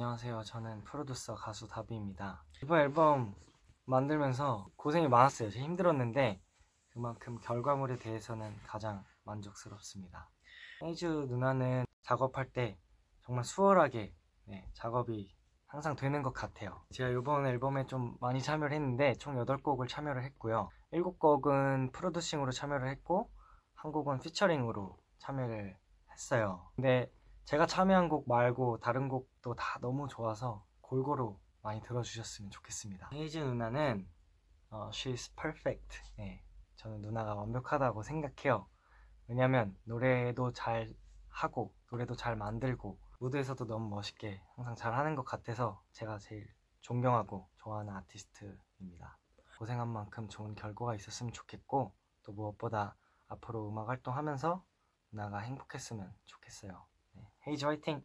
안녕하세요. 저는 프로듀서 가수 다비입니다. 이번 앨범 만들면서 고생이 많았어요. 제가 힘들었는데 그만큼 결과물에 대해서는 가장 만족스럽습니다. 헤이즈 누나는 작업할 때 정말 수월하게 네, 작업이 항상 되는 것 같아요. 제가 이번 앨범에 좀 많이 참여를 했는데 총 8곡을 참여를 했고요. 7곡은 프로듀싱으로 참여를 했고 한 곡은 피처링으로 참여를 했어요. 근데 제가 참여한 곡 말고 다른 곡도 다 너무 좋아서 골고루 많이 들어주셨으면 좋겠습니다. 헤이즈 누나는 어, she's perfect. 네, 저는 누나가 완벽하다고 생각해요. 왜냐면 노래도 잘 하고 노래도 잘 만들고 무대에서도 너무 멋있게 항상 잘 하는 것 같아서 제가 제일 존경하고 좋아하는 아티스트입니다. 고생한 만큼 좋은 결과가 있었으면 좋겠고 또 무엇보다 앞으로 음악 활동하면서 누나가 행복했으면 좋겠어요. 네, 헤이즈 화이팅!